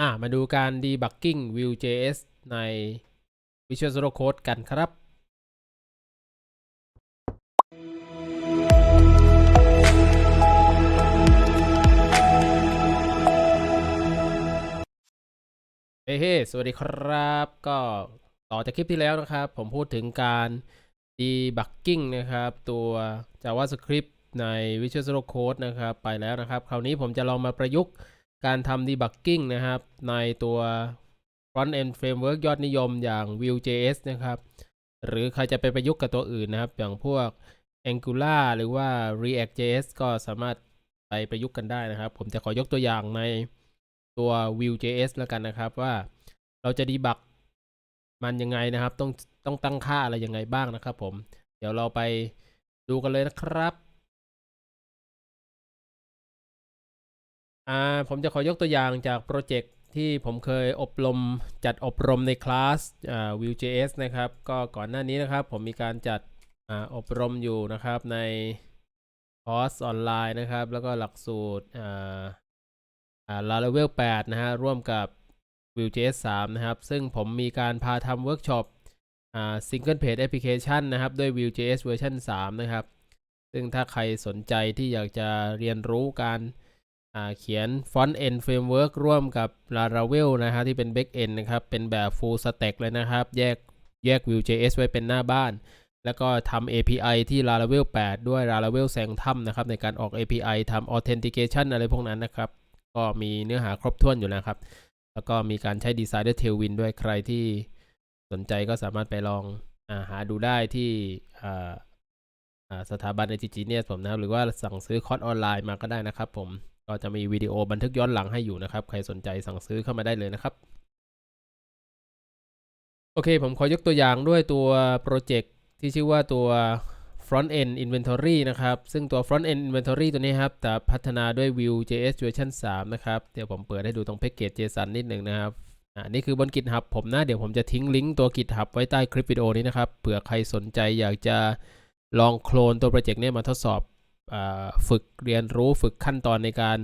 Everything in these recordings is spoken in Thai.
อ่ามาดูการ debugging Vue.js ใน Visual Studio Code กันครับ เฮ้ สวัสดีครับ ก็ต่อจากคลิปที่แล้วนะครับ ผมพูดถึงการ debugging นะครับ ตัว JavaScript ใน Visual Studio Code นะครับ ไปแล้วนะครับ คราวนี้ผมจะลองมาประยุกต์ การทำ debugging นะครับ ในตัว front end framework ยอดนิยมอย่าง Vue.js นะครับ หรือใครจะไปประยุกต์กับตัวอื่นนะครับ อย่างพวก Angular หรือว่า React.js ก็สามารถไปประยุกต์กันได้นะครับ ผมจะขอยกตัวอย่างในตัว Vue.js แล้วกันนะครับว่าเราจะดีบักมันยังไงนะครับ ต้องต้องตั้งค่าอะไรยังไงบ้างนะครับผม เดี๋ยวเราไปดูกันเลยนะครับ อ่าผมจะขอยกตัวอย่างจากโปรเจกต์ที่ผมเคยอบรมจัดอบรมในคลาส Vue.js นะครับ ก็ก่อนหน้านี้นะครับ ผมมีการจัดออบรมอยู่นะครับในคอร์สออนไลน์นะครับ แล้วก็หลักสูตรอ่าอ่า Laravel 8นะฮะร่วมกับ Vue.js 3 นะครับ ซึ่งผมมีการพาทำเวิร์กช็อปอ่า Single Page Application นะครับ ด้วย Vue.js เวอร์ชัน3 นะครับ ซึ่งถ้าใครสนใจที่อยากจะเรียนรู้การ เขียน Front End Framework ร่วมกับ Laravel นะฮะที่เป็น Back End นะครับ เป็นแบบ Full Stack เลยนะครับ แยกแยก Vue.js ไว้เป็นหน้าบ้าน แล้วก็ทำ API ที่ Laravel 8 ด้วย Laravel แซงถ้ำนะครับ ในการออก API ทำ Authentication อะไรพวกนั้นนะครับ ก็มีเนื้อหาครบถ้วนอยู่แล้วครับ แล้วก็มีการใช้ Designer Tailwind ด้วยใครที่สนใจก็สามารถไปลองอาหาดูได้ที่สถาบัน i g Genius ผมนะครับ หรือว่าสั่งซื้อคอร์สออนไลน์มาก็ได้นะครับผม ก็จะมีวิดีโอบันทึกย้อนหลังให้อยู่นะครับ ใครสนใจสั่งซื้อเข้ามาได้เลยนะครับ โอเค ผมขอยกตัวอย่างด้วยตัวโปรเจกต์ที่ชื่อว่าตัว front end inventory นะครับ ซึ่งตัว front end inventory ตัวนี้ครับจะพัฒนาด้วย Vue.js เวอร์ชัน3นะครับ เดี๋ยวผมเปิดให้ดูตรง package JSON นิดหนึ่งนะครับอ่านี่คือบน GitHub ผมนะ เดี๋ยวผมจะทิ้งลิงก์ตัว GitHub ไว้ใต้คลิปวิดีโอนี้นะครับ เผื่อใครสนใจอยากจะลองโคลนตัวโปรเจกต์นี้มาทดสอบ ฝึกเรียนรู้ฝึกขั้นตอนในการ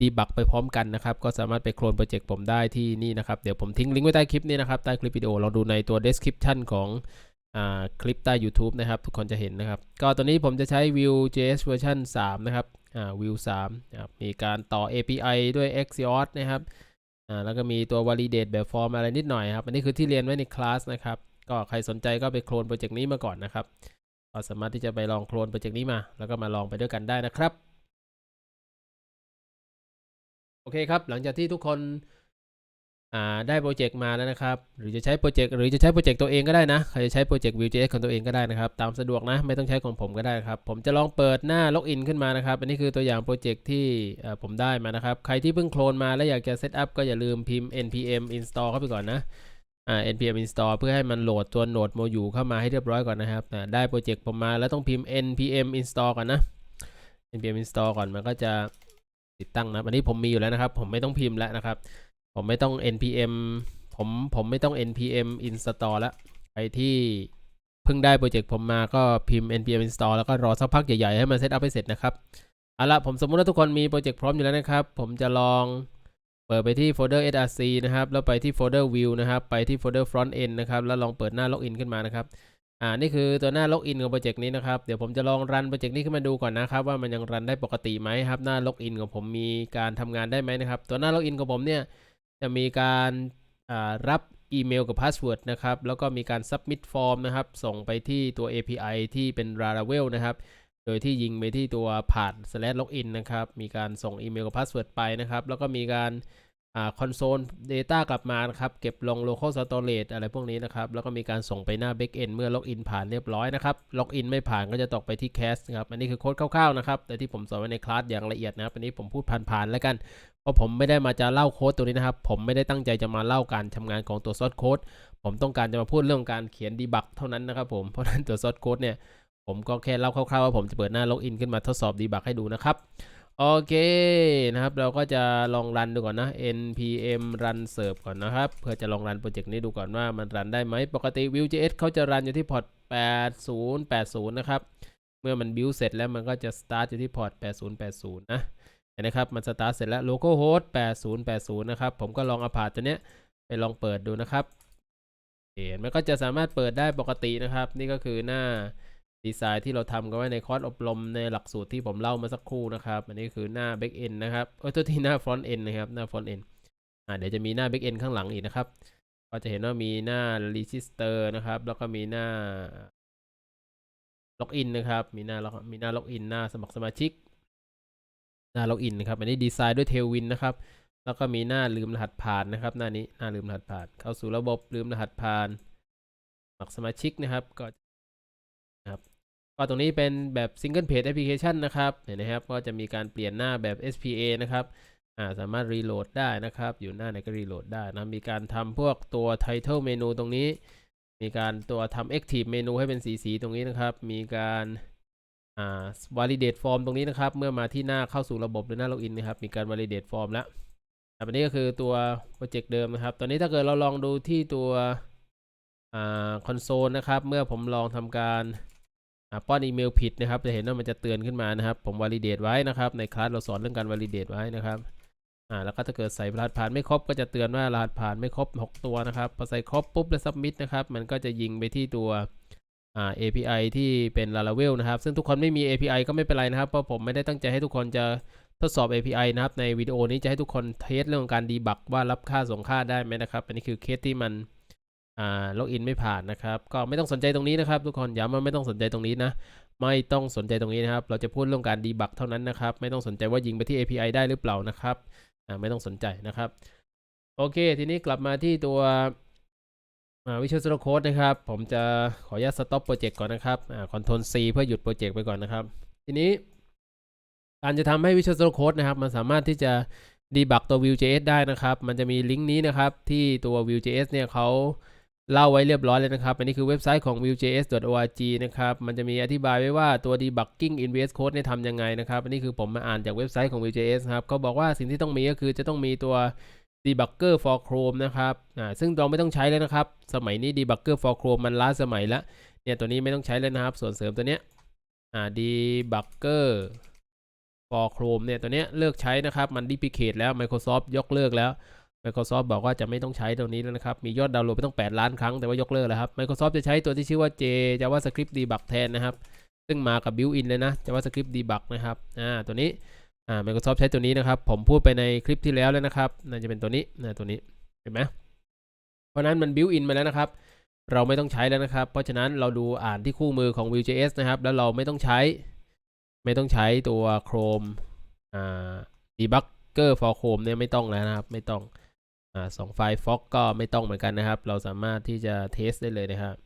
ดีบักไปพร้อมกันนะครับ ก็สามารถไปโคลนโปรเจกต์ผมได้ที่นี่นะครับ เดี๋ยวผมทิ้งลิงก์ไว้ใต้คลิปนี้นะครับ ใต้คลิปวิดีโอลองดูในตัว description ของอคลิปใต้ YouTube นะครับ ทุกคนจะเห็นนะครับ ก็ตัวนี้ผมจะใช้ Vue.js เวอร์ชัน3นะครับอ่า Vue 3มีการต่อ API ด้วย Axios นะครับอ่าแล้วก็มีตัว validate แบบฟอร์มอะไรนิดหน่อยครับ อันนี้คือที่เรียนไว้ในคลาสนะครับ ก็ใครสนใจก็ไปโคลนโปรเจกต์นี้มาก่อนนะครับ ก็สามารถที่จะไปลองโคลนโปรเจกต์นี้มา แล้วก็มาลองไปด้วยกันได้นะครับ โอเคครับ หลังจากที่ทุกคนได้โปรเจกต์มาแล้วนะครับ หรือจะใช้โปรเจกต์หรือจะใช้โปรเจกต์ตัวเองก็ได้นะ ใครจะใช้โปรเจกต์ Vue.js ของตัวเองก็ได้นะครับ ตามสะดวกนะ ไม่ต้องใช้ของผมก็ได้ครับ ผมจะลองเปิดหน้าล็อกอินขึ้นมานะครับ อันนี้คือตัวอย่างโปรเจกต์ที่ผมได้มานะครับ ใครที่เพิ่งโคลนมาแล้วอยากจะเซตอัพก็อย่าลืมพิมพ์ npm install เข้าไปก่อนนะ อ่า npm install เพื่อให้มันโหลดตัวโหนดโมยูเข้ามาให้เรียบร้อยก่อนนะครับได้โปรเจกต์ผมมาแล้วต้องพิมพ์ npm install ก่อนนะ npm install ก่อนมันก็จะติดตั้งนะอันนี้ผมมีอยู่แล้วนะครับ ผมไม่ต้องพิมพ์แล้วนะครับ ผมไม่ต้อง npm ผมผมไม่ต้อง npm install แล้วใครที่เพิ่งได้โปรเจกต์ผมมาก็พิมพ์ npm install แล้วก็รอสักพักใหญ่ๆให้มันเซตอัพให้เสร็จนะครับเอาละผมสมมุติว่าทุกคนมีโปรเจกต์พร้อมอยู่แล้วนะครับ ผมจะลอง เปิดไปที่โฟลเดอร์ src นะครับ แล้วไปที่โฟลเดอร์ view นะครับ ไปที่โฟลเดอร์ front end นะครับ แล้วลองเปิดหน้าล็อกอินขึ้นมานะครับ อ่า นี่คือตัวหน้าล็อกอินของโปรเจกต์นี้นะครับ เดี๋ยวผมจะลองรันโปรเจกต์นี้ขึ้นมาดูก่อนนะครับว่ามันยังรันได้ปกติไหมครับ หน้าล็อกอินของผมมีการทำงานได้ไหมนะครับ ตัวหน้าล็อกอินของผมเนี่ย จะมีการอ่ารับอีเมลกับพาสเวิร์ดนะครับ แล้วก็มีการ submit form นะครับ ส่งไปที่ตัว API ที่เป็น Laravel นะครับ โดยที่ยิงไปที่ตัวผ่าน slash login นะครับ มีการส่งอีเมลกับพาสเวิร์ดไปนะครับ แล้วก็มีการอ่า console data กลับมานะครับ เก็บลง local storage อะไรพวกนี้นะครับ แล้วก็มีการส่งไปหน้า backend เมื่อ login ผ่านเรียบร้อยนะครับ login ไม่ผ่านก็จะตกไปที่ cache นะครับ อันนี้คือโค้ดคร่าวๆนะครับ แต่ที่ผมสอนไว้ในคลาสอย่างละเอียดนะครับอันนี้ผมพูดผ่านๆแล้วกัน เพราะผมไม่ได้มาจะเล่าโค้ดตัวนี้นะครับ ผมไม่ได้ตั้งใจจะมาเล่าการทำงานของตัว source code ผมต้องการจะมาพูดเรื่องการเขียน debug เท่านั้นนะครับผม เพราะนั้นตัว source code เนี่ย ผมก็แค่เล่าคร่าวๆว่าผมจะเปิดหน้าล็อกอินขึ้นมาทดสอบ debug ให้ดูนะครับ โอเคนะครับ เราก็จะลองรันดูก่อนนะ npm run serve ก่อนนะครับ เพื่อจะลองรันโปรเจกต์นี้ดูก่อนว่ามันรันได้ไหม ปกติ Vue.js เขาจะรันอยู่ที่พอร์ต 8080 นะครับ เมื่อมัน build เสร็จแล้วมันก็จะ start อยู่ที่พอร์ต 8080 นะนนะครับ มันสตาร์ทเสร็จแล้ว logo host 8080 นะครับ ผมก็ลองเอาพาตัวเนี้ยไปลองเปิดดูนะครับเห็นมันก็จะสามารถเปิดได้ปกตินะครับ นี่ก็คือหน้า ดีไซน์ที่เราทำกันไว้ในคอร์สอบรมในหลักสูตรที่ผมเล่ามาสักครู่นะครับ อันนี้คือหน้า back end นะครับโอ้ยตัวที่หน้า front end นะครับ หน้า front end อ่าเดี๋ยวจะมีหน้า back end ข้างหลังอีกนะครับ ก็จะเห็นว่ามีหน้า register นะครับ แล้วก็มีหน้าล็อกอินนะครับ มีหน้ามีหน้าล็อกอินหน้าสมัครสมาชิก หน้าล็อกอินนะครับ อันนี้ดีไซน์ด้วย Tailwind นะครับ แล้วก็มีหน้าลืมรหัสผ่านนะครับ หน้านี้หน้าลืมรหัสผ่าน เข้าสู่ระบบลืมรหัสผ่านสมัครสมาชิกนะครับ ก็ ก็ตรงนี้เป็นแบบ Single Page Application นะครับเห็นนะครับก็จะมีการเปลี่ยนหน้าแบบ SPA นะครับอ่าสามารถรีโหลดได้นะครับ อยู่หน้าไหนก็รีโหลดได้นะมีการทำพวกตัว Title เมนูตรงนี้ มีการตัวทำ Active เมนูให้เป็นสีสีตรงนี้นะครับ มีการอ่า validate form ตรงนี้นะครับ เมื่อมาที่หน้าเข้าสู่ระบบหรือหน้า login นนะครับ มีการ validate form แล้วอันนี้ก็คือตัวโปรเจกต์เดิมนะครับ ตอนนี้ถ้าเกิดเราลองดูที่ตัวคอ่า console นะครับ เมื่อผมลองทำการ ป้อนอีเมลผิดนะครับ จะเห็นว่ามันจะเตือนขึ้นมานะครับ ผม validate ไว้นะครับ ในคลาสเราสอนเรื่องการ validate ไว้นะครับอ่าแล้วก็ถ้าเกิดใส่รหัสผ่านไม่ครบก็จะเตือนว่ารหัสผ่านไม่ครบ 6 ตัวนะครับพอใส่ครบปุ๊บแล้ว submit นะครับ มันก็จะยิงไปที่ตัวอ่า API ที่เป็น Laravel นะครับ ซึ่งทุกคนไม่มี API ก็ไม่เป็นไรนะครับ เพราะผมไม่ได้ตั้งใจให้ทุกคนจะทดสอบ API นะครับ ในวิดีโอนี้จะให้ทุกคนเทสเรื่องของการดีบักว่ารับค่าส่งค่าได้ไหมนะครับ อันนี้คือเคสที่มัน อ่าล็อกอินไม่ผ่านนะครับ ก็ไม่ต้องสนใจตรงนี้นะครับ ทุกคนย้ำว่าไม่ต้องสนใจตรงนี้นะ ไม่ต้องสนใจตรงนี้นะครับ เราจะพูดเรื่องการดีบักเท่านั้นนะครับ ไม่ต้องสนใจว่ายิงไปที่ API ได้หรือเปล่านะครับอ่าไม่ต้องสนใจนะครับ โอเค ทีนี้กลับมาที่ตัวอ่า Visual Studio Code นะครับ ผมจะขออนุญาต stop โปรเจกต์ก่อนนะครับอ่า Ctrl C เพื่อหยุดโปรเจกต์ไปก่อนนะครับ ทีนี้การจะทำให้ Visual Studio Code นะครับ มันสามารถที่จะดีบักตัว Vue.js ได้นะครับ มันจะมีลิงก์นี้นะครับ ที่ตัว Vue.js เนี่ยเขา เล่าไว้เรียบร้อยเลยนะครับ อันนี้คือเว็บไซต์ของ vue.js.org นะครับ มันจะมีอธิบายไว้ว่าตัว debugging in VS Code เนี่ยทำยังไงนะครับ อันนี้คือผมมาอ่านจากเว็บไซต์ของ Vue.js ครับเขาบอกว่าสิ่งที่ต้องมีก็คือจะต้องมีตัว debugger for Chrome นะครับอ่าซึ่งเราไม่ต้องใช้เลยนะครับ สมัยนี้ debugger for Chrome มันล้าสมัยแล้วเนี่ยตัวนี้ไม่ต้องใช้เลยนะครับ ส่วนเสริมตัวเนี้ยอ่า debugger for Chrome เนี่ยตัวเนี้ยเลิกใช้นะครับ มัน deprecate แล้ว Microsoft ยกเลิกแล้ว Microsoft บอกว่าจะไม่ต้องใช้ตัวนี้แล้วนะครับ มียอดดาวน์โหลดไปต้อง 8 ล้านครั้งแต่ว่ายกเลิกแล้วครับ Microsoft จะใช้ตัวที่ชื่อว่า J JavaScript Debug แทนนะครับ ซึ่งมากับ built-in เลยนะ JavaScript Debug นะครับ อ่า ตัวนี้ อ่า Microsoft ใช้ตัวนี้นะครับ ผมพูดไปในคลิปที่แล้วแล้วนะครับ น่าจะเป็นตัวนี้นะตัวนี้ เห็นไหมเพราะนั้นมัน built-in มาแล้วนะครับ เราไม่ต้องใช้แล้วนะครับ เพราะฉะนั้นเราดูอ่านที่คู่มือของ Vue.js นะครับ แล้วเราไม่ต้องใช้ ไม่ต้องใช้ตัว Chrome อ่า debugger for Chrome เนี่ยไม่ต้องแล้วนะครับ ไม่ต้อง อ่าสองไฟล์ Fox ก็ไม่ต้องเหมือนกันนะครับ เราสามารถที่จะเทสได้เลยนะครับ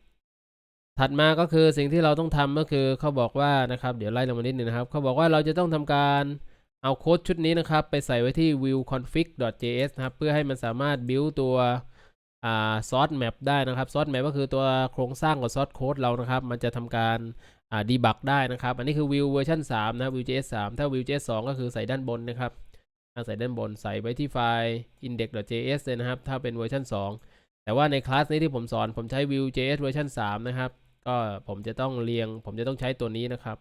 ถัดมาก็คือสิ่งที่เราต้องทำก็คือเขาบอกว่านะครับ เดี๋ยวไล่ลงมานิดนึงนะครับเขาบอกว่าเราจะต้องทำการเอาโค้ดชุดนี้นะครับ ไปใส่ไว้ที่ view config.js นะครับ เพื่อให้มันสามารถ build ตัวอ่า source map ได้นะครับ source map ก็คือตัวโครงสร้างของ source code เรานะครับ มันจะทำการอ่า debug ได้นะครับ อันนี้คือ view เวอร์ชัน3นะ vue.js 3 ถ้า vue.js 2 ก็คือใส่ด้านบนนะครับ ใส่ด้านบนใส่ไว้ที่ไฟล์ index.js เลยนะครับ ถ้าเป็นเวอร์ชัน2 แต่ว่าในคลาสนี้ที่ผมสอนผมใช้ Vue.js เวอร์ชัน3 นะครับ ก็ผมจะต้องเรียง ผมจะต้องใช้ตัวนี้นะครับ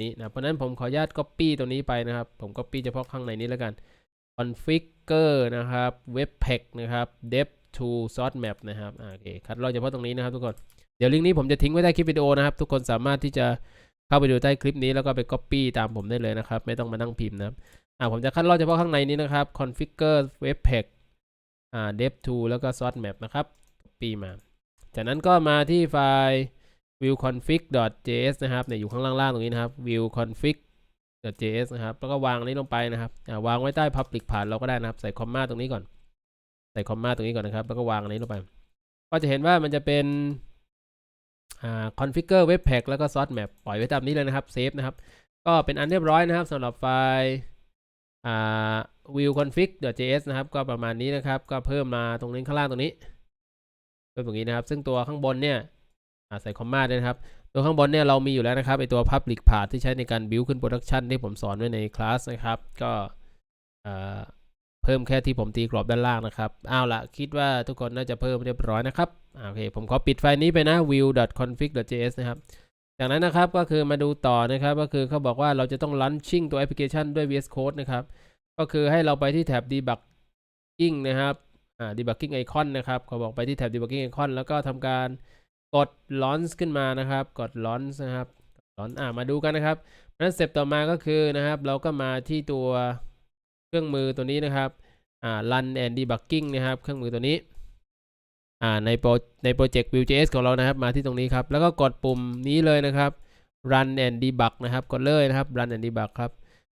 นี่นะเพราะนั้นผมขออนุญาต copy ตัวนี้ไปนะครับ ผม copy เฉพาะข้างในนี้แล้วกัน configure นะครับ webpack นะครับ dev to source map นะครับโอเคคัดลอกเฉพาะตรงนี้นะครับทุกคนเดี๋ยวลิงก์นี้ผมจะทิ้งไว้ใต้คลิปวิดีโอนะครับ ทุกคนสามารถที่จะเข้าไปดูใต้คลิปนี้แล้วก็ไป copy ตามผมได้เลยนะครับ ไม่ต้องมานั่งพิมพ์นะครับ อ่าผมจะคัดลอกเฉพาะข้างในนี้นะครับ configure webpack อ่า dev to แล้วก็ source map นะครับ copy มา จากนั้นก็มาที่ไฟล์ view config.js นะครับเนี่ยอยู่ข้างล่างๆตรงนี้นะครับ view config.js นะครับ แล้วก็วางอันนี้ลงไปนะครับอ่าวางไว้ใต้ public ผ่านเราก็ได้นะครับ ใส่คอมมาตรงนี้ก่อน ใส่คอมมาตรงนี้ก่อนนะครับ แล้วก็วางอันนี้ลงไป ก็จะเห็นว่ามันจะเป็นอ่า configure webpack แล้วก็ source map ปล่อยไว้ตามนี้เลยนะครับ เซฟนะครับ ก็เป็นอันเรียบร้อยนะครับสำหรับไฟล์ อ่า view config.js นะครับ ก็ประมาณนี้นะครับ ก็เพิ่มมาตรงนี้ข้างล่างตรงนี้เพิ่มตรงนี้นะครับ ซึ่งตัวข้างบนเนี่ยใส่คอมมาด้วยนะครับ ตัวข้างบนเนี่ยเรามีอยู่แล้วนะครับไอตัว public path ที่ใช้ในการ build ขึ้น production ที่ผมสอนไว้ในคลาสนะครับ ก็เพิ่มแค่ที่ผมตีกรอบด้านล่างนะครับเอาละคิดว่าทุกคนน่าจะเพิ่มเรียบร้อยนะครับโอเคผมขอปิดไฟล์นี้ไปนะ view.config.js นะครับ จากนั้นนะครับก็คือมาดูต่อนะครับก็คือเขาบอกว่าเราจะต้อง launching ตัวแอปพลิเคชันด้วย VS Code นะครับ ก็คือให้เราไปที่แท็บ debugging นะครับอ่า debugging icon นะครับเขาบอกไปที่แท็บ debugging icon แล้วก็ทำการกด launch ขึ้นมานะครับ กด launch นะครับ launch อ่ามาดูกันนะครับนั้นสเต็ปต่อมาก็คือนะครับ เราก็มาที่ตัวเครื่องมือตัวนี้นะครับอ่า run and debugging นะครับ เครื่องมือตัวนี้ อ่าในโปรในโปรเจกต์ Vue.js ของเรานะครับ มาที่ตรงนี้ครับ แล้วก็กดปุ่มนี้เลยนะครับ run and debug นะครับ กดเลยนะครับ run and debug ครับ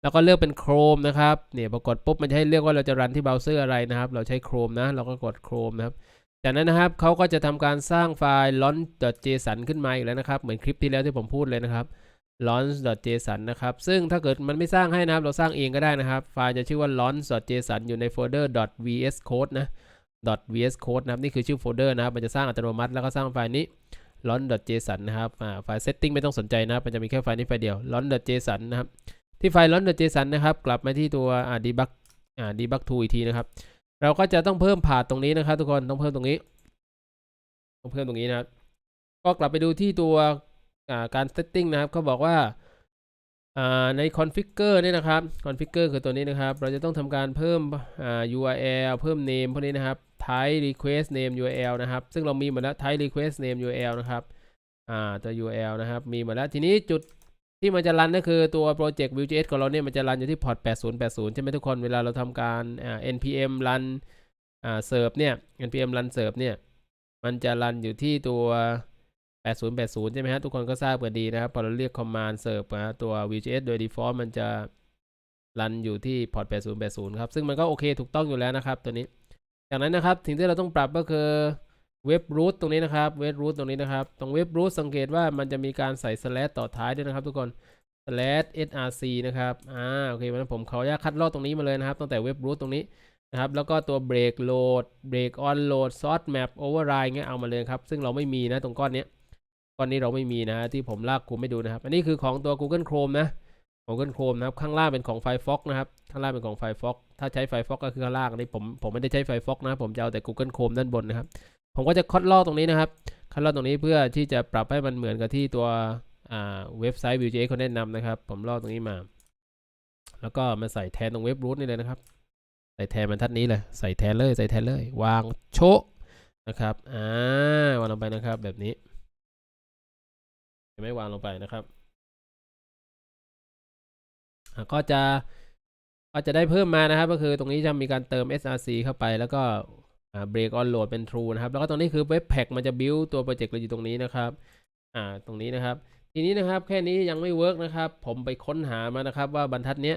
แล้วก็เลือกเป็น Chrome นะครับ เนี่ยพอกดปุ๊บมันจะให้เลือกว่าเราจะรันที่เบราว์เซอร์อะไรนะครับ เราใช้ Chrome นะ เราก็กด Chrome นะครับ จากนั้นนะครับเขาก็จะทำการสร้างไฟล์ launch.json ขึ้นมาอีกแล้วนะครับ เหมือนคลิปที่แล้วที่ผมพูดเลยนะครับ launch.json นะครับ ซึ่งถ้าเกิดมันไม่สร้างให้นะครับ เราสร้างเองก็ได้นะครับ ไฟล์จะชื่อว่า launch.json อยู่ในโฟลเดอร์ .vs code นะ .vs code นะครับนี่คือชื่อโฟลเดอร์นะครับมันจะสร้างอัตโนมัติแล้วก็สร้างไฟล์นี้ launch.json นะครับไฟล์ setting ไม่ต้องสนใจนะครับมันจะมีแค่ไฟล์นี้ไฟล์เดียว launch.json นะครับที่ไฟล์ launch.json นะครับกลับมาที่ตัว debug debug tool อีกทีนะครับ เราก็จะต้องเพิ่มผ่าตรงนี้นะครับ ทุกคนต้องเพิ่มตรงนี้ต้องเพิ่มตรงนี้นะครับก็กลับไปดูที่ตัวการ setting นะครับเขาบอกว่า ใน configure เนี่ยนะครับ configure คือตัวนี้นะครับ เราจะต้องทำการเพิ่ม URL เพิ่ม name พวกนี้นะครับ type request name URL นะครับ ซึ่งเรามีหมดแล้ว type request name URL นะครับตัว URL นะครับ มีหมดแล้ว ทีนี้จุดที่มันจะรันก็คือตัวโปรเจกต์ Vue.js ของเราเนี่ยมันจะรันอยู่ที่พอร์ต8080 ใช่ไหมทุกคน เวลาเราทำการ npm run serve เนี่ย npm run serve เนี่ย มันจะรันอยู่ที่ตัว 8080 ใช่ไหมฮะ ทุกคนก็ทราบกันดีนะครับ พอเราเรียก command serve นะตัว Vue.js โดย default มันจะรันอยู่ที่พอร์ต8080 ครับ ซึ่งมันก็โอเคถูกต้องอยู่แล้วนะครับตัวนี้ จากนั้นนะครับสิ่งที่เราต้องปรับก็คือเว็บรูทตรงนี้นะครับเว็บรูทตรงนี้นะครับ ตรงเว็บรูทสังเกตว่ามันจะมีการใส่ slash ต่อท้ายด้วยนะครับ ทุกคน slash src นะครับ อ่า โอเคมันผมขออนุญาตคัดลอกตรงนี้มาเลยนะครับ ตั้งแต่เว็บรูทตรงนี้นะครับ แล้วก็ตัว break load break on load source map override เงี้ยเอามาเลยครับ ซึ่งเราไม่มีนะตรงก้อนเนี้ย ก้อนนี้เราไม่มีนะที่ผมลากคูไม่ดูนะครับ อันนี้คือของตัว Google Chrome นะ Google Chrome นะครับ ข้างล่างเป็นของ Firefox นะครับ ข้างล่างเป็นของ Firefox ถ้าใช้ Firefox ก็คือข้างล่างนี้ผมผมไม่ได้ใช้ Firefox นะ ผมจะเอาแต่ Google Chrome ด้านบนนะครับ ผมก็จะคัดลอกตรงนี้นะครับคัดลอกตรงนี้เพื่อที่จะปรับให้มันเหมือนกับที่ตัวอ่าเว็บไซต์ Vue.js เขาแนะนำนะครับ ผมลอกตรงนี้มา แล้วก็มาใส่แทนตรงเว็บรูทนี่เลยนะครับใส่แทนบรรทัดนี้เลย ใส่แทนเลย ใส่แทนเลย วางโชะนะครับ อ่าวางลงไปนะครับแบบนี้ เห็นไม่วางลงไปนะครับ ก็จะก็จะได้เพิ่มมานะครับ ก็คือตรงนี้จะมีการเติม src เข้าไปแล้วก็ break on load เป็น true นะครับ แล้วก็ตรงนี้คือ webpack มันจะ build ตัวโปรเจกต์เราอยู่ตรงนี้นะครับอ่าตรงนี้นะครับ ทีนี้นะครับแค่นี้ยังไม่เวิร์กนะครับ ผมไปค้นหามานะครับว่าบรรทัดเนี้ย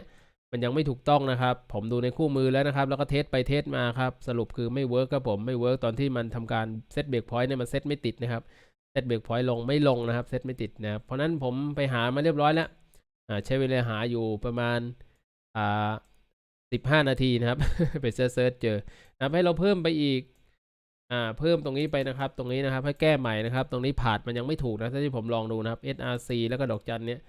มันยังไม่ถูกต้องนะครับ ผมดูในคู่มือแล้วนะครับ แล้วก็เทสไปเทสมาครับ สรุปคือไม่เวิร์กครับผม ไม่เวิร์กตอนที่มันทำการเซตเบรกพอยต์เนี่ยมันเซตไม่ติดนะครับ เซตเบรกพอยต์ลงไม่ลงนะครับเซตไม่ติดนะครับเพราะนั้นผมไปหามาเรียบร้อยแล้วใช้เวลาหาอยู่ประมาณอ่าสิบห้านาทีนะครับ ไปเซิร์ชเจอนะครับให้เราเพิ่มไปอีกอ่าเพิ่มตรงนี้ไปนะครับ ตรงนี้นะครับให้แก้ใหม่นะครับ ตรงนี้ผาดมันยังไม่ถูกนะถ้าที่ผมลองดูนะครับ src แล้วก็ดอกจันเนี้ย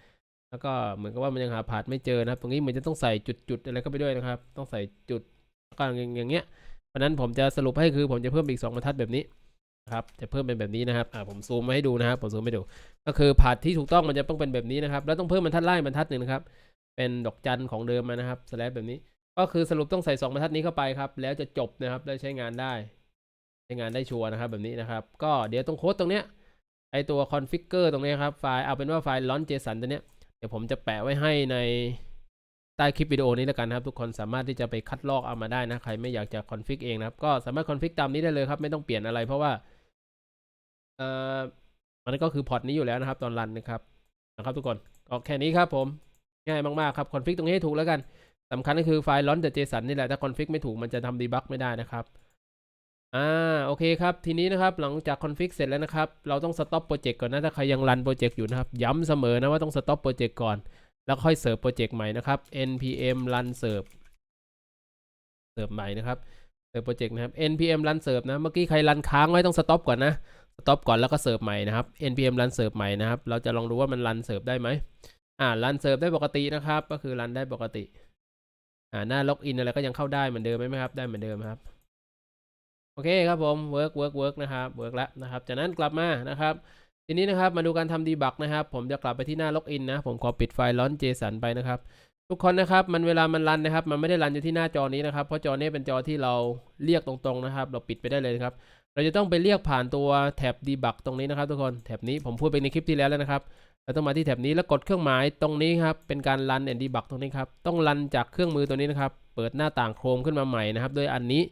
แล้วก็เหมือนกับว่ามันยังหาผาดไม่เจอนะครับ ตรงนี้เหมือนจะต้องใส่จุดๆอะไรเข้าไปด้วยนะครับ ต้องใส่จุดแล้วก็อย่างเงี้ยเพราะนั้นผมจะสรุปให้คือผมจะเพิ่มอีกสองบรรทัดแบบนี้ ครับจะเพิ่มเป็นแบบนี้นะครับอ่าผมซูมมาให้ดูนะครับผมซูมให้ดู ก็คือผาดที่ถูกต้องมันจะต้องเป็นแบบนี้นะครับ แล้วต้องเพิ่มบรรทัดล่างบรรทัดหนึ่งนะครับเป็นดอกจันของเดิมมานะครับสแลแบบนี้ ก็คือสรุปต้องใส่สองบรรทัดนี้เข้าไปครับ แล้วจะจบนะครับได้ใช้งานได้ ใช้งานได้ชัวร์นะครับแบบนี้นะครับ ก็เดี๋ยวตรงโค้ดตรงเนี้ยไอตัว configure ตรงเนี้ยครับไฟล์เอาเป็นว่าไฟล์ launch json ตัวเนี้ยเดี๋ยวผมจะแปะไว้ให้ในใต้คลิปวิดีโอนี้แล้วกันครับ ทุกคนสามารถที่จะไปคัดลอกเอามาได้นะใครไม่อยากจะ config เองนะครับก็สามารถ config ตามนี้ได้เลยครับไม่ต้องเปลี่ยนอะไรเพราะว่า อ่อมันก็คือพอร์ตนี้อยู่แล้วนะครับ ตอนรันนะครับนะครับทุกคนก็แค่นี้ครับผมง่ายมากๆครับคอนฟิกตรงนี้ให้ถูกแล้วกันสำคัญก็คือไฟล์ launch.json นี่แหละถ้าคอนฟิกไม่ถูกมันจะทำดีบักไม่ได้นะครับอ่าโอเคครับ ทีนี้นะครับหลังจากคอนฟิกเสร็จแล้วนะครับ เราต้องสต็อปโปรเจกต์ก่อนนะ ถ้าใครยังรันโปรเจกต์อยู่นะครับ ย้ำเสมอนะว่าต้องสต็อปโปรเจกต์ก่อน แล้วค่อยเสิร์ฟโปรเจกต์ใหม่นะครับ npm run serve เสิร์ฟใหม่นะครับเสิร์ฟโปรเจกต์นะครับ npm run serve นะเมื่อกี้ใครรันค้างไว้ต้องสต็อปก่อนนะส ต็อปก่อนแล้วก็เสิร์ฟใหม่นะครับ npm run serve ใหม่นะครับ เราจะลองดูว่ามันรันเสิร์ฟได้ไหมอ่ารันเสิร์ฟได้ปกตินะครับ ก็คือรันได้ปกติอ่าหน้าล็อกอินอะไรก็ยังเข้าได้เหมือนเดิมไหมครับ ได้เหมือนเดิมครับ โอเคครับผม work work work นะครับ work แล้วนะครับ จากนั้นกลับมานะครับทีนี้นะครับมาดูการทำดีบักนะครับ ผมจะกลับไปที่หน้าล็อกอินนะ ผมขอปิดไฟล์ร้อน JSON ไปนะครับ ทุกคนนะครับมันเวลามันรันนะครับ มันไม่ได้รันอยู่ที่หน้าจอนี้นะครับ เพราะจอนี้เป็นจอที่เราเรียกตรงๆนะครับ เราปิดไปได้เลยครับ เราจะต้องไปเรียกผ่านตัวแท็บดีบักตรงนี้นะครับทุกคนแท็บนี้ผมพูดไปในคลิปที่แล้วแล้วนะครับเราต้องมาที่แท็บนี้แล้วกดเครื่องหมายตรงนี้ครับเป็นการรันแอนดีบักตรงนี้ครับต้องรันจากเครื่องมือตัวนี้นะครับเปิดหน้าต่างโครมขึ้นมาใหม่นะครับโดยอันนี้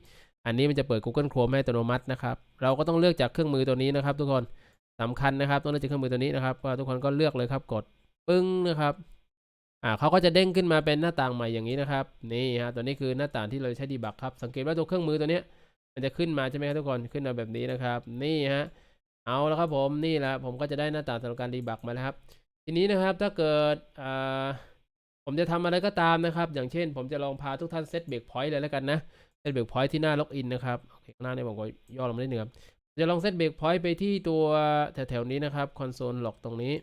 อันนี้มันจะเปิด Google Chrome ให้อัตโนมัตินะครับเราก็ต้องเลือกจากเครื่องมือตัวนี้นะครับ ทุกคนสำคัญนะครับต้องเลือกจากเครื่องมือตัวนี้นะครับทุกคนก็เลือกเลยครับกดปึ้งนะครับอ่าเขาก็จะเด้งขึ้นมาเป็นหน้าต่างใหม่อย่างนี้นะครับนี่ฮะตัวนี้คือหน้าต่างที่เราใช้ดีบักครับสังเกตว่าตัวเครื่องมือตัวเนี้ย มันจะขึ้นมาใช่ไหมครับทุกคนขึ้นมาแบบนี้นะครับ นี่ฮะเอาแล้วครับผมนี่แหละผมก็จะได้หน้าต่างสำหรับการดีบักมาแล้วครับ ทีนี้นะครับถ้าเกิดอ่าผมจะทำอะไรก็ตามนะครับ อย่างเช่น ผมจะลองพาทุกท่านเซตเบรกพอยต์เลยแล้วกันนะเซตเบรกพอยต์ที่หน้าล็อกอินนะครับโอเคหน้าเนี่ยผมก็ย่อลงมาได้เหนือจะลองเซตเบรกพอยต์ไปที่ตัวแถวๆนี้นะครับคอนโซลหลอกตรงนี้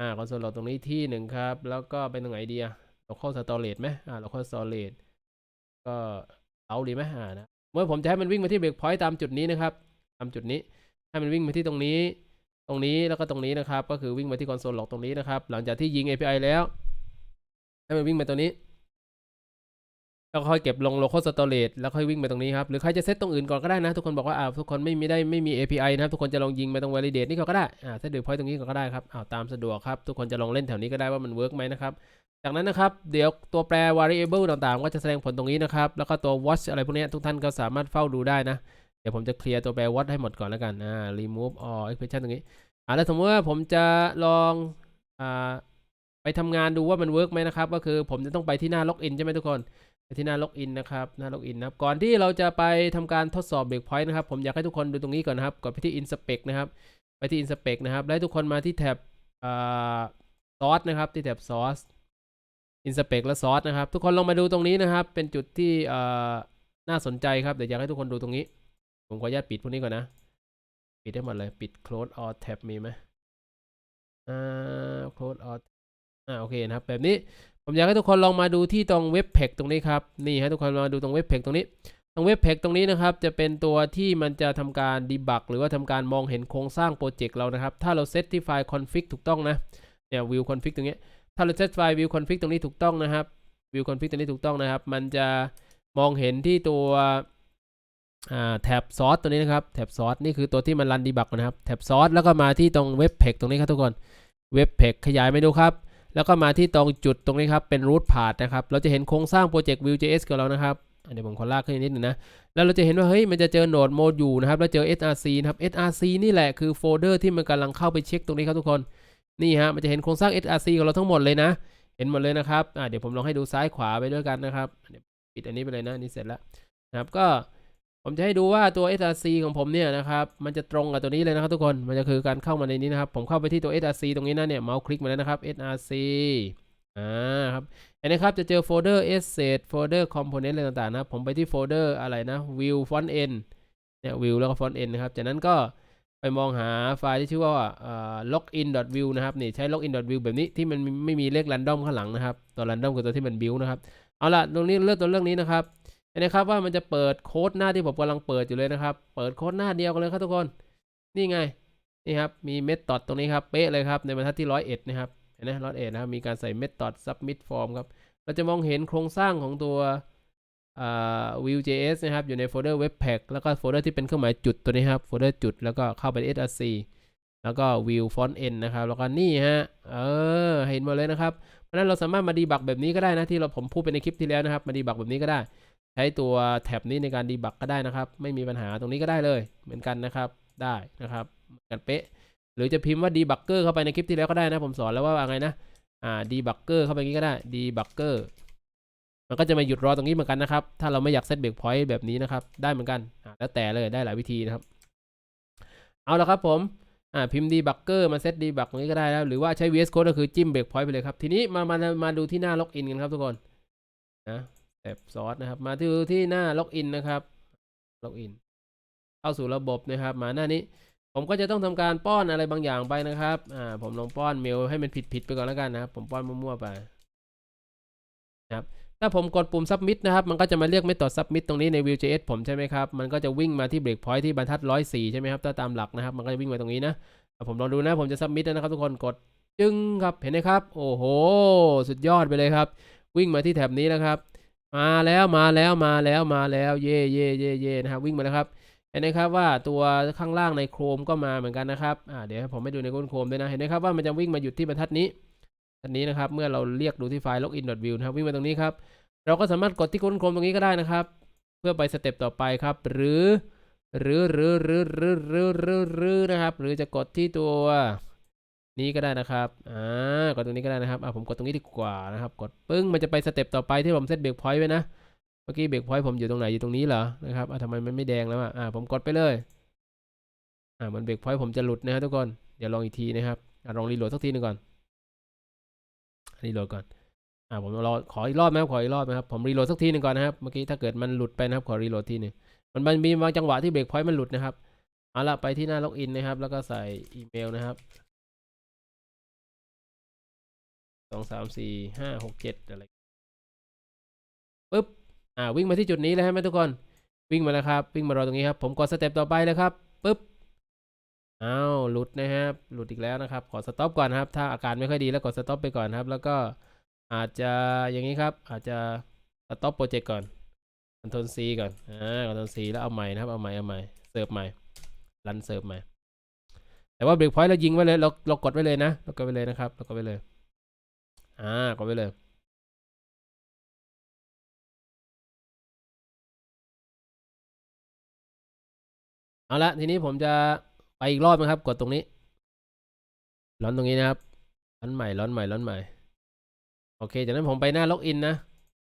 อ่าคอนโซลหลอกตรงนี้ที่หนึ่งครับ แล้วก็เป็นตรงไหนดีอะเราเข้าสตอเรจไหมอ่าเราเข้าสตอเรจก็เอาดีไหมอ่านะ เมื่อผมจะให้มันวิ่งมาที่เบรกพอยต์ตามจุดนี้นะครับ ตามจุดนี้ ให้มันวิ่งมาที่ตรงนี้ ตรงนี้แล้วก็ตรงนี้นะครับ ก็คือวิ่งมาที่คอนโซลล็อกตรงนี้นะครับ หลังจากที่ยิง API แล้ว ให้มันวิ่งมาตัวนี้ แล้วค่อยเก็บลง local storage แล้วค่อยวิ่งไปตรงนี้ครับ หรือใครจะเซตตรงอื่นก่อนก็ได้นะ ทุกคนบอกว่าอ่าวทุกคนไม่มีได้ไม่มี API นะครับ ทุกคนจะลองยิงไปตรง validate นี่ก็ได้ อ่าเซตเด point ตรงนี้ก็ได้ครับอ้าวตามสะดวกครับ ทุกคนจะลองเล่นแถวนี้ก็ได้ว่ามันเวิร์กไหมนะครับ จากนั้นนะครับ เดี๋ยวตัวแปร variable ต่างๆ ก็จะแสดงผลตรงนี้นะครับ แล้วก็ตัว watch อะไรพวกนี้ทุกท่านก็สามารถเฝ้าดูได้นะ เดี๋ยวผมจะเคลียร์ตัวแปร watch ให้หมดก่อนแล้วกันอ่า remove all expression ตรงนี้อ่าแล้วสมมติว่าผมจะลองอ่าไปทำงานดูว่ามันเวิร์กไหมนะครับ ก็คือผมจะต้องไปที่หน้า login ใช่ไหมทุกคนไปที่หน้า login นะครับหน้า login นะครับก่อนที่เราจะไปทำการทดสอบ breakpoint นะครับผมอยากให้ทุกคนดูตรงนี้ก่อนนะครับกดไปที่ inspect นะครับไปที่ inspect นะครับ แล้วทุกคนมาที่แท็บอ่า source นะครับที่แท็บ source inspect และ source นะครับ ทุกคนลองมาดูตรงนี้นะครับ เป็นจุดที่อ่าน่าสนใจครับเดี๋ยวอยากให้ทุกคนดูตรงนี้ ผมขออนุญาตปิดพวกนี้ก่อนนะ ปิดได้หมดเลยปิด close all tab มีไหมอ่า close all อ่าโอเคนะครับ แบบนี้ผมอยากให้ทุกคนลองมาดูที่ตรงเว็บเพกตรงนี้ครับนี่ให้ทุกคนมาดูตรงเว็บเพกตรงนี้ตรงเว็บเพกตรงนี้นะครับ จะเป็นตัวที่มันจะทำการดีบักหรือว่าทำการมองเห็นโครงสร้างโปรเจกต์เรานะครับ ถ้าเราเซตที่ไฟล์ config ถูกต้องนะเนี่ย view config ตรงนี้ ถ้าเราเซตไฟล์ view config ตรงนี้ถูกต้องนะครับ view config ตรงนี้ถูกต้องนะครับ มันจะมองเห็นที่ตัวแท็บซอสตัวนี้นะครับแท็บซอสนี่คือตัวที่มันรันดีบักนะครับแท็บซอสแล้วก็มาที่ตรงเว็บเพกตรงนี้ครับทุกคนเว็บเพกขยายไปดูครับ แล้วก็มาที่ตรงจุดตรงนี้ครับเป็น root path นะครับ เราจะเห็นโครงสร้างโปรเจกต์ Vue.js ของเรานะครับเดี๋ยวผมขอลากขึ้นอีกนิดหนึงนะ แล้วเราจะเห็นว่า เฮ้ย มันจะเจอโหนดโมดูนะครับ แล้วเจอ src นะครับ src นี่แหละคือโฟลเดอร์ที่มันกำลังเข้าไปเช็คตรงนี้ครับทุกคน นี่ฮะมันจะเห็นโครงสร้าง src ของเราทั้งหมดเลยนะ เห็นหมดเลยนะครับอะเดี๋ยวผมลองให้ดูซ้ายขวาไปด้วยกันนะครับปิดอันนี้ไปเลยนะอันนี่เสร็จแล้วนะครับก็ผมจะให้ดูว่าตัว src ของผมเนี่ยนะครับมันจะตรงกับตัวนี้เลยนะครับทุกคนมันจะคือการเข้ามาในนี้นะครับ ผมเข้าไปที่ตัว src ตรงนี้นะเนี่ยเมาส์คลิกมาแล้วนะครับ src อ่าครับอันนี้ครับจะเจอโฟลเดอร์ asset โฟลเดอร์ component อะไรต่างๆนะครับผมไปที่โฟลเดอร์อะไรนะ view font end เนี่ย view แล้วก็ font end นะครับจากนั้นก็ ไปมองหาไฟล์ที่ชื่อว่า login.view นะครับนี่ใช้ login.view แบบนี้ที่มันไม่มีเลข random ข้างหลังนะครับ ตัว random คือตัวที่มัน build นะครับ เอาละตรงนี้เลือกตัวเรื่องนี้นะครับเห็นะครับว่ามันจะเปิดโค้ดหน้าที่ผมกำลังเปิดอยู่เลยนะครับ เปิดโค้ดหน้าเดียวกันเลยครับทุกคน นี่ไง นี่ครับ มีเมธอดตรงนี้ครับ เป๊ะเลยครับ ในบรรทัดที่ร้อยเอ็ดนะครับ เห็นไหมร้อยเอ็ดนะครับ มีการใส่เมธอด submit form ครับ เราจะมองเห็นโครงสร้างของตัว Vue.js นะครับ อยู่ในโฟลเดอร์ webpack แล้วก็โฟลเดอร์ที่เป็นเครื่องหมายจุดตัวนี้ครับ โฟลเดอร์จุด แล้วก็เข้าไป src แล้วก็ view font end นะครับ แล้วก็นี่ฮะ เออ เห็นหมดเลยนะครับ เพราะนั้นเราสามารถมาดีบักแบบนี้ก็ได้นะ ที่เราผมพูดไปในคลิปที่แล้วนะครับ มาดีบักแบบนี้ก็ได้ ใช้ตัวแท็บนี้ในการดีบักก็ได้นะครับ ไม่มีปัญหาตรงนี้ก็ได้เลย เหมือนกันนะครับ ได้นะครับเหมือนกันเป๊ะ หรือจะพิมพ์ว่าดีบักเกอร์เข้าไปในคลิปที่แล้วก็ได้นะ ผมสอนแล้วว่าว่าไงนะ อ่าดีบักเกอร์เข้าไปงนี้ก็ได้ดีบักเกอร์ มันก็จะมาหยุดรอตรงนี้เหมือนกันนะครับ ถ้าเราไม่อยากเซตเบรกพอยต์แบบนี้นะครับ ได้เหมือนกัน แล้วแต่เลยได้หลายวิธีนะครับ เอาละครับผมอ่าพิมพ์ดีบักเกอร์มาเซตดีบักตรงนี้ก็ได้แล้วหรือว่าใช้ VS Code ก็คือจิ้มเบรกพอยต์ไปเลยครับ ทีนี้มามามาดูที่หน้าล็อกอินกันครับทุกคนนะแท็บซอสนะครับ มาที่ที่หน้าล็อกอินนะครับล็อกอินเข้าสู่ระบบนะครับ มาหน้านี้ ผมก็จะต้องทำการป้อนอะไรบางอย่างไปนะครับอ่าผมลองป้อนเมลให้มันผิดผิดไปก่อนแล้วกันนะครับ ผมป้อนมั่วๆไปนะครับ ถ้าผมกดปุ่ม submit นะครับ มันก็จะมาเรียก method submit ตรงนี้ใน Vue.js ผมใช่ไหมครับ มันก็จะวิ่งมาที่ breakpoint ที่บรรทัด 104 ใช่ไหมครับ ถ้าตามหลักนะครับ มันก็จะวิ่งมาตรงนี้นะ ผมลองดูนะ ผมจะ submit แล้วนะครับทุกคน กดจึงครับ เห็นไหมครับ โอ้โห สุดยอดไปเลยครับ วิ่งมาที่แถบนี้นะครับ มาแล้วมาแล้วมาแล้วมาแล้ว เย่เย่เย่เย่นะครับ วิ่งมาแล้วครับ เห็นไหมครับว่าตัวข้างล่างในโครมก็มาเหมือนกันนะครับ อ่าเดี๋ยวให้ผมไปดูในก้นโครมด้วยนะ เห็นไหมครับว่ามันจะวิ่งมาหยุดที่บรรทัดนี้ บรรทัดนี้นะครับ เมื่อเราเรียกดูที่ไฟล์ login.view นะครับ วิ่งมาตรงนี้ครับ เราก็สามารถกดที่ก้นโครมตรงนี้ก็ได้นะครับ เพื่อไปสเต็ปต่อไปครับ หรือ หรือหรือหรือหรือหรือหรือหรือนะครับ หรือจะกดที่ตัวนี้ก็ได้นะครับ อ่า กดตรงนี้ก็ได้นะครับ อ่าผมกดตรงนี้ดีกว่านะครับ กดปึ้ง มันจะไปสเต็ปต่อไปที่ผมเซตเบรกพอยต์ไว้นะ เมื่อกี้เบรกพอยต์ผมอยู่ตรงไหนอยู่ตรงนี้เหรอ นะครับ อะทำไมมันไม่แดงแล้วอะ อ่า ผมกดไปเลย อ่า มันเบรกพอยต์ผมจะหลุดนะฮะทุกคน เดี๋ยวลองอีกทีนะครับ อะลองรีโหลดสักทีหนึงก่อน รีโหลดก่อน อ่าผมรอขออีกรอบนะครับขออีกรอบนะครับผมรีโหลดสักทีหนึ่งก่อนนะครับเมื่อกี้ถ้าเกิดมันหลุดไปนะครับขอรีโหลดทีหนึงมันมันมีบางจังหวะที่เบรกพอยต์มันหลุดนะครับเอาละไปที่หน้าล็อกอินนะครับ แล้วก็ใส่อีเมลนะครับสองสามสี่ห้าหกเจ็ดอะไรปึ๊บอ่าวิ่งมาที่จุดนี้เลยใช่ไหมทุกคนวิ่งมาแล้วครับ วิ่งมารอตรงนี้ครับ ผมกดสเต็ปต่อไปเลยครับปึ๊บ อ้าวหลุดนะครับ หลุดอีกแล้วนะครับ ขอสต็อปก่อนนะครับ ถ้าอาการไม่ค่อยดีแล้วกดสต็อปไปก่อนครับ แล้วก็อาจจะอย่างนี้ครับ อาจจะสต็อปโปรเจกต์ก่อนคอนโทรลซีก่อน อ่าคอนโทรลซีแล้วเอาใหม่นะครับ เอาใหม่เอาใหม่ เสิร์ฟใหม่ รันเสิร์ฟใหม่ แต่ว่าเบรกพอยต์เรายิงไว้เลย เราเรากดไว้เลยนะ เรากดไว้เลยนะครับ เรากดไว้เลย อ่า กดไว้เลยเอาละทีนี้ผมจะ ไปอีกรอบนะครับ กดตรงนี้ ร้อนตรงนี้นะครับ ร้อนใหม่ ร้อนใหม่ ร้อนใหม่ โอเค จากนั้นผมไปหน้าล็อกอินนะ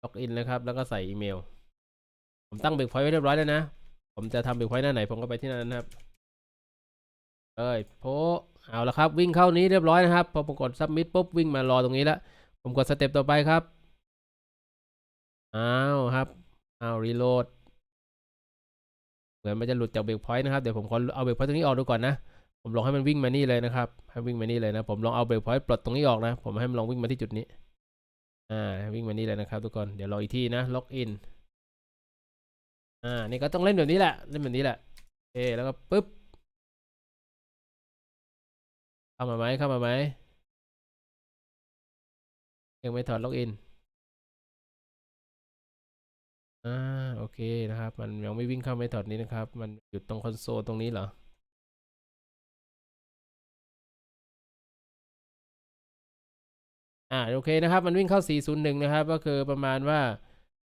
ล็อกอินนะครับ แล้วก็ใส่อีเมล ผมตั้งเบรกพอยต์ไว้เรียบร้อยแล้วนะ ผมจะทำเบรกพอยต์หน้าไหน ผมก็ไปที่นั่นนะครับเอ้ยโพเอาละครับ วิ่งเข้านี้เรียบร้อยนะครับ พอผมกด submit ปุ๊บวิ่งมารอตรงนี้แล้ว ผมกดสเต็ปต่อไปครับ อ้าวครับ อ้าวรีโหลด เหมือนมันจะหลุดจากเบรกพอยต์นะครับ เดี๋ยวผมขอเอาเบรกพอยต์ตรงนี้ออกดูก่อนนะ ผมลองให้มันวิ่งมานี่เลยนะครับ ให้วิ่งมานี่เลยนะ ผมลองเอาเบรกพอยต์ปลดตรงนี้ออกนะ ผมให้มันลองวิ่งมาที่จุดนี้ อ่า วิ่งมานี่เลยนะครับ ทุกคน เดี๋ยวรออีกทีนะ ล็อกอิน อ่า นี่ก็ต้องเล่นแบบนี้แหละ เล่นแบบนี้แหละโอแล้วก็ปึ๊บ เข้ามาไหมเข้ามาไหมยังไม่ถอดล็อกอิน อ่าโอเคนะครับ มันยังไม่วิ่งเข้าเมธอดนี้นะครับ มันหยุดตรงคอนโซลตรงนี้เหรออ่าโอเคนะครับ มันวิ่งเข้า 401 นะครับ ก็คือประมาณว่า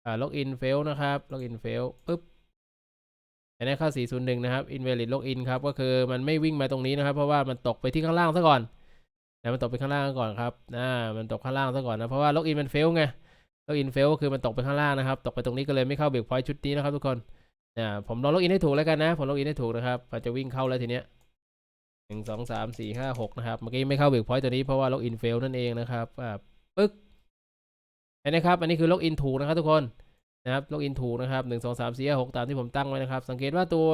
อ่าล็อกอินเฟลนะครับล็อกอินเฟลปุ๊บอันนี้เข้า 401 นะครับ invalid login ครับ ก็คือมันไม่วิ่งมาตรงนี้นะครับ เพราะว่ามันตกไปที่ข้างล่างซะก่อนนะมันตกไปข้างล่างก่อนครับอ่ามันตกข้างล่างซะก่อนนะเพราะว่าล็อกอินมันเฟลไง ล็อกอินเฟลก็คือมันตกไปข้างล่างนะครับ ตกไปตรงนี้ก็เลยไม่เข้าเบรกพอยต์ชุดนี้นะครับทุกคนอ่าผมลองล็อกอินให้ถูกแล้วกันนะ ผมล็อกอินให้ถูกนะครับมันจะวิ่งเข้าแล้วทีเนี้ยหนึ่งสองสามสี่ห้าหกนะครับ เมื่อกี้ไม่เข้าเบรกพอยต์ตัวนี้เพราะว่าล็อกอินเฟลนั่นเองนะครับอ่าปึ๊กเห็นนะครับ อันนี้คือล็อกอินถูกนะครับทุกคนนะครับล็อกอินถูกนะครับหนึ่งสองสามสี่ห้าหกตามที่ผมตั้งไว้นะครับ สังเกตว่าตัว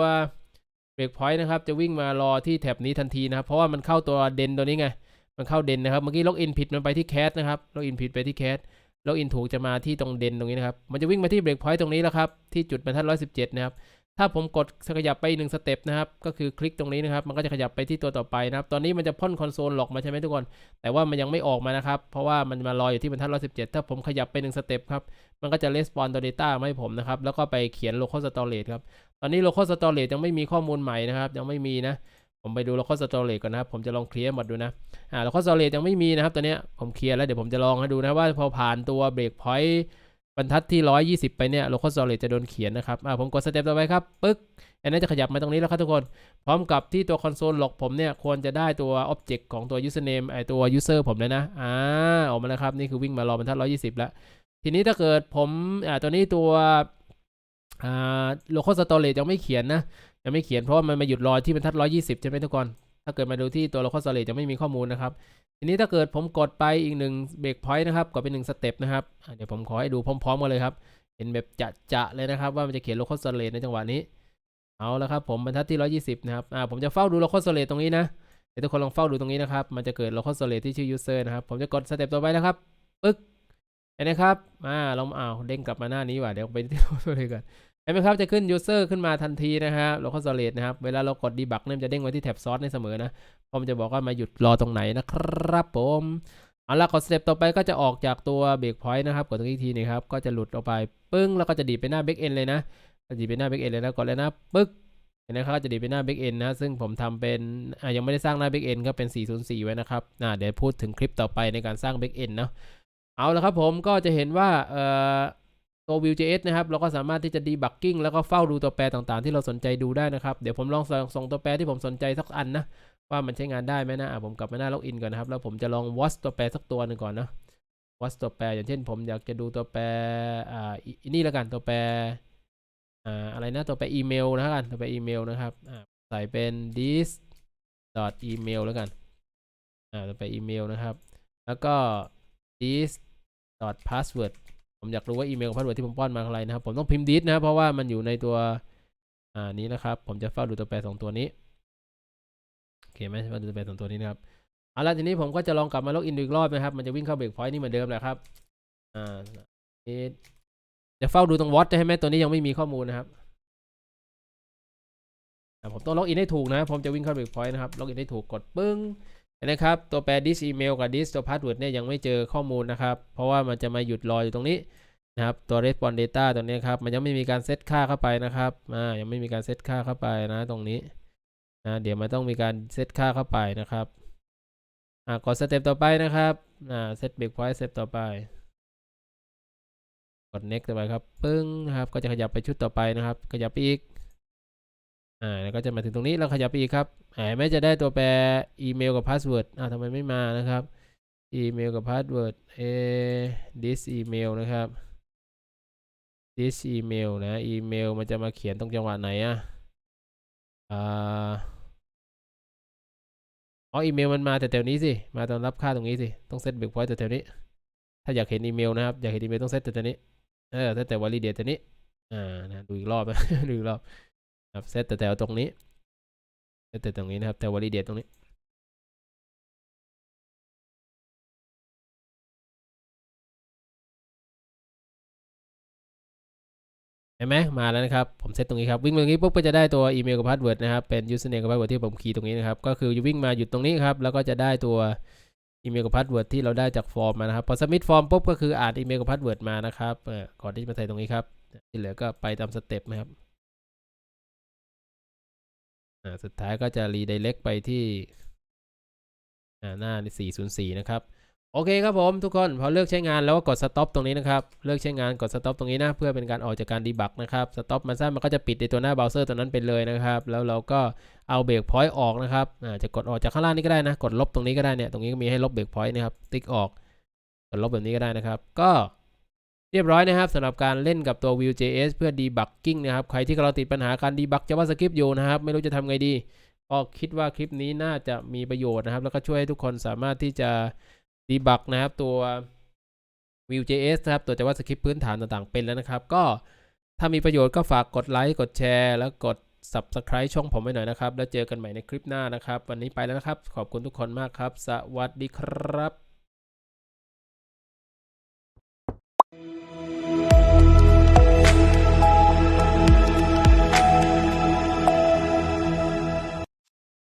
เบรกพอยต์นะครับ จะวิ่งมารอที่แท็บนี้ทันทีนะครับ เพราะว่ามันเข้าตัวเดนตัวนี้ไง มันเข้าเดนนะครับ เมื่อกี้ล็อกอินผิดมันไปที่แคสนะครับ ล็อกอินผิดไปที่แคส ล็อกอินถูกจะมาที่ตรงเด่นตรงนี้นะครับ มันจะวิ่งมาที่เบรกพอยต์ตรงนี้แล้วครับ ที่จุดบรรทัดร้อยสิบเจ็ดนะครับ ถ้าผมกดขยับไปหนึ่งสเต็ปนะครับ ก็คือคลิกตรงนี้นะครับ มันก็จะขยับไปที่ตัวต่อไปนะครับ ตอนนี้มันจะพ่นคอนโซลหลอกมาใช่ไหมทุกคน แต่ว่ามันยังไม่ออกมานะครับ เพราะว่ามันมารออยู่ที่บรรทัดร้อยสิบเจ็ดถ้าผมขยับไปหนึ่งสเต็ปครับ มันก็จะ respawn ตัว data มาให้ผมนะครับ แล้วก็ไปเขียน local storage ครับ ตอนนี้ local storage ยังไม่มีข้อมูลใหม่นะครับ ยังไม่มีนะ ผมไปดู local storage ก่อนนะครับผมจะลองเคลียร์หมดดูนะอ่า local storage ยังไม่มีนะครับตัวเนี้ยผมเคลียร์แล้วเดี๋ยวผมจะลองให้ดูนะว่าพอผ่านตัว break point บรรทัดที่ 120 ไปเนี่ย local storage จะโดนเขียนนะครับอ่าผมกดสเต็ปต่อไปครับปึ๊กอันนั้นจะขยับมาตรงนี้แล้วครับทุกคน พร้อมกับที่ตัว console log ผมเนี่ย ควรจะได้ตัว object ของตัว username ไอตัว user ผมเลยนะอ่าออกมาแล้วครับ นี่คือวิ่งมารอบรรทัด 120 แล้ว ทีนี้ถ้าเกิดผมอ่าตัวนี้ตัวอ่า local storage ยังไม่เขียนนะ ไม่เขียนเพราะมันมาหยุดรอที่บรรทัด120ใช่ไหมทุกคนถ้าเกิดมาดูที่ตัว local storage จะไม่มีข้อมูลนะครับ ทีนี้ถ้าเกิดผมกดไปอีกหนึ่งเบรกพอยต์นะครับกดไปหนึ่งสเต็ปนะครับเดี๋ยวผมขอให้ดูพร้อมๆกันเลยครับเห็นแบบจะๆเลยนะครับ ว่ามันจะเขียน local storage ในจังหวะนี้เอาแล้วครับผมบรรทัดที่ 120 นะครับ อ่า ผมจะเฝ้าดู local storage ตรงนี้นะ เดี๋ยวทุกคนลองเฝ้าดูตรงนี้นะครับ มันจะเกิด local storage ที่ชื่อ user นะครับ ผมจะกดสเต็ปต่อไปนะครับ ปึ๊กเห็นไหมครับ อ่าเราอ้าวเด้งกลับมาหน้านี้ว่ะ เดี๋ยวไปที่ local storage ก่อน ห็นไหมครับจะขึ้น user ขึ้นมาทันทีนะครับ local storage นะครับ เวลาเรากด debug เนี่ยจะเด้งไว้ที่แท็บ source ในเสมอนะผมจะบอกว่ามาหยุดรอตรงไหนนะครับผมเอาละกดสเต็ปต่อไปก็จะออกจากตัวเบรกพอยต์นะครับ กดตรงนี้อีกทีหนึงครับ ก็จะหลุดออกไป ปึ้ง แล้วก็จะดีไปหน้า back end เลยนะดีไปหน้า back end เลยนะกดเลยนะ ปึ๊กเห็นไหมครับจะดีไปหน้า back end นะ ซึ่งผมทำเป็นอะยังไม่ได้สร้างหน้า back end ก็เป็น 404 ไว้นะครับอะเดี๋ยวพูดถึงคลิปต่อไปในการสร้าง back end เนาะเอาละครับผมก็จะเห็นว่าเอ่อ ตัว Vue.js นะครับ เราก็สามารถที่จะ debugging แล้วก็เฝ้าดูตัวแปรต่างๆ ที่เราสนใจดูได้นะครับ เดี๋ยวผมลองส่งสงตัวแปรที่ผมสนใจสักอันนะ ว่ามันใช้งานได้ไหมนะะผมกลับมาหน้าล็อกอินก่อนนะครับ แล้วผมจะลอง watch ตัวแปรสักตัวหนึ่งก่อนนะ watch ตัวแปร อย่างเช่น ผมอยากจะดูตัวแปรอ่าอีอีนี่ล้วกันตัวแปรอ่าอะไรนะตัวแปรอีเมลนะกันตัวแปรอีเมลนะครับอ่าใส่เป็น this dot email แล้วกันอ่าตัวแปรอีเมลนะครับ แล้วก็ this dot password ผมอยากรู้ว่าอีเมลพาสเวิร์ดที่ผมป้อนมาอะไรนะครับ ผมต้องพิมพ์ดิสนะเพราะว่ามันอยู่ในตัวอ่านี้นะครับ ผมจะเฝ้าดูตัวแปรสองตัวนี้โอเคไหมเฝ้าดูตัวแปรสองตัวนี้นะครับเอาละทีนี้ผมก็จะลองกลับมาล็อกอินอีกรอบนะครับ มันจะวิ่งเข้าเบรกพอยต์นี่เหมือนเดิมแหละครับอ่านี่จะเฝ้าดูตรงวอตใช่ไหมตัวนี้ยังไม่มีข้อมูลนะครับผมต้องล็อกอินให้ถูกนะ ผมจะวิ่งเข้าเบรกพอยต์นะครับล็อกอินให้ถูกกดปึ้ง นะครับ ตัวแปร this email กับ this ตัว password เนี่ยยังไม่เจอข้อมูลนะครับ เพราะว่ามันจะมาหยุดรออยู่ตรงนี้นะครับ ตัว response data ตัวนี้ครับ มันยังไม่มีการเซตค่าเข้าไปนะครับอ่ายังไม่มีการเซตค่าเข้าไปนะตรงนี้นะเดี๋ยวมันต้องมีการเซตค่าเข้าไปนะครับอ่ากดสเต็ปต่อไปนะครับอ่าเซตเบรกพอยต์สเต็ปต่อไป กด next ต่อไปครับ ปึ้งนะครับ ก็จะขยับไปชุดต่อไปนะครับ ขยับไปอีก อ่าแล้วก็จะมาถึงตรงนี้เราขยับไปอีกครับอ่าแม้จะได้ตัวแปรอีเมลกับพาสเวิร์ดอ่าทำไมไม่มานะครับอีเมลกับพาสเวิร์ดเอ this email นะครับ this email นะอีเมลมันจะมาเขียนตรงจังหวะไหนอะอ่าอ๋ออีเมลมันมาแต่แถวนี้สิ มาตอนรับค่าตรงนี้สิ ต้องเซตเบรกพอยต์แต่แถวนี้ ถ้าอยากเห็นอีเมลนะครับ อยากเห็นอีเมลต้องเซตแต่แถวนี้ เออเซตแต่ validate แต่นี้ อ่า นะ ดูอีกรอบนะ ดูอีกรอบ ครับเซตแต่แถวตรงนี้เซตแต่ตรงนี้นะครับแต่ validate ตรงนี้เห็นไหมมาแล้วนะครับ ผมเซตตรงนี้ครับวิ่งตรงนี้ปุ๊บก็จะได้ตัวอีเมลกับพาสเวิร์ดนะครับเป็น username กับพาสเวิร์ดที่ผมคีย์ตรงนี้นะครับ ก็คือวิ่งมาหยุดตรงนี้ครับ แล้วก็จะได้ตัวอีเมลกับพาสเวิร์ดที่เราได้จากฟอร์มมานะครับพอ submit ฟอร์มปุ๊บก็คืออ่านอีเมลกับพาสเวิร์ดมานะครับก่อนที่จะมาใส่ตรงนี้ครับที่เหลือก็ไปตามสเต็ปนะครับ สุดท้ายก็จะ redirect ไปที่หน้า 404 นะครับ โอเคครับผมทุกคน พอเลือกใช้งานแล้วก็กด stop ตรงนี้นะครับ เลือกใช้งานกด stop ตรงนี้นะ เพื่อเป็นการออกจากการ debug นะครับ stop มันสั้นมันก็จะปิดในตัวหน้าเบราว์เซอร์ตัวนั้นไปเลยนะครับ แล้วเราก็เอาเบรกพอยต์ออกนะครับจะกดออกจากข้างล่างนี้ก็ได้นะ กดลบตรงนี้ก็ได้เนี่ย ตรงนี้ก็มีให้ลบเบรกพอยต์นะครับ ติ๊กออก กดลบแบบนี้ก็ได้นะครับ ก็ เรียบร้อยนะครับสำหรับการเล่นกับตัว Vue.js เพื่อ debugging นะครับ ใครที่กำลังติดปัญหาการ debug JavaScript อยู่นะครับ ไม่รู้จะทำไงดี ก็คิดว่าคลิปนี้น่าจะมีประโยชน์นะครับ แล้วก็ช่วยให้ทุกคนสามารถที่จะ debug นะครับ ตัว Vue.js นะครับ ตัว JavaScript พื้นฐานต่างๆเป็นแล้วนะครับ ก็ถ้ามีประโยชน์ก็ฝากกดไลค์กดแชร์แล้วกด Subscribe ช่องผมไว้หน่อยนะครับ แล้วเจอกันใหม่ในคลิปหน้านะครับ วันนี้ไปแล้วนะครับ ขอบคุณทุกคนมากครับ สวัสดีครับ